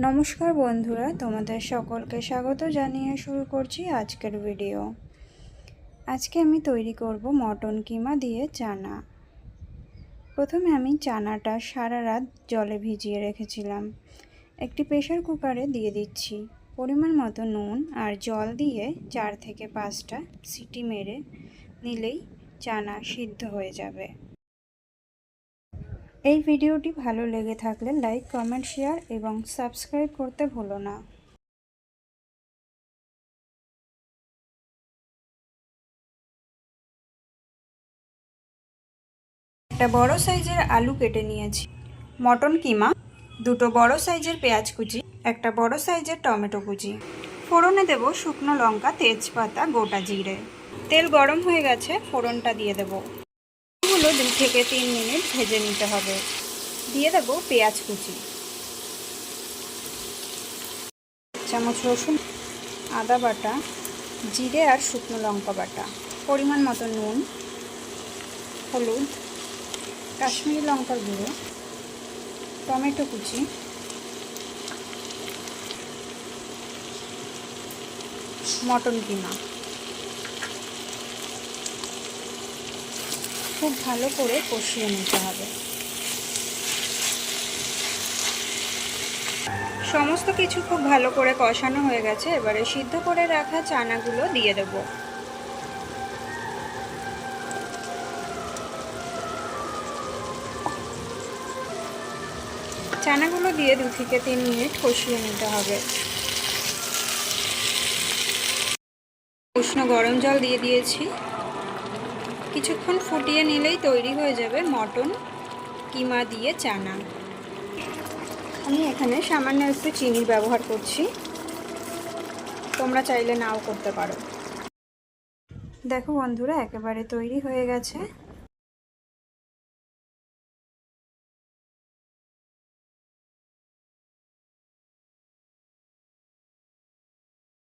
নমস্কার বন্ধুরা, তোমাদের সকলকে স্বাগত জানিয়ে শুরু করছি আজকের ভিডিও আজকে আমি তৈরি করব মটন কিমা দিয়ে চানা। প্রথমে আমি চানাটা সারা রাত জলে ভিজিয়ে রেখেছিলাম। একটি প্রেশার কুকারে দিয়ে দিচ্ছি। পরিমাণ মতো নুন আর জল দিয়ে চার থেকে পাঁচটা সিটি মেরে নিলেই চানা সিদ্ধ হয়ে যাবে। এই ভিডিওটি ভালো লেগে থাকলে লাইক, কমেন্ট, শেয়ার এবং সাবস্ক্রাইব করতে ভুলো না। একটা বড় সাইজের আলু কেটে নিয়েছি। মটন কিমা, দুটো বড় সাইজের পেঁয়াজ কুচি, একটা বড় সাইজের টমেটো কুচি। ফোড়নে দেব শুকনো লঙ্কা, তেজপাতা, গোটা জিরে। তেল গরম হয়ে গেছে, ফোড়নটা দিয়ে দেবো। গুলো দুই থেকে তিন মিনিট ভেজে নিতে হবে। দিয়ে দেব পেঁয়াজ কুচি। চামচ, রসুন, আদা বাটা, জিরে আর শুকনো লঙ্কা বাটা। পরিমাণ মতো নুন, হলুদ, কাশ্মীরি লঙ্কার গুঁড়ো, টমেটো কুচি, মটন কিমা। খুব ভালো করে কষিয়ে নিতে হবে। সমস্ত কিছু খুব ভালো করে কষানো হয়ে গেছে, এবারে সিদ্ধ করে রাখা চানাগুলো দিয়ে দেব। চানাগুলো দিয়ে দু থেকে তিন মিনিট কষিয়ে নিতে হবে। উষ্ণ গরম জল দিয়ে দিয়েছি। কিছুক্ষণ ফুটিয়ে নিলেই তৈরি হয়ে যাবে মটন, কিমা দিয়ে চানা। আমি এখানে সামান্য একটু চিনির ব্যবহার করছি। তোমরা চাইলে নাও করতে পারো। দেখো বন্ধুরা, একেবারে তৈরি হয়ে গেছে।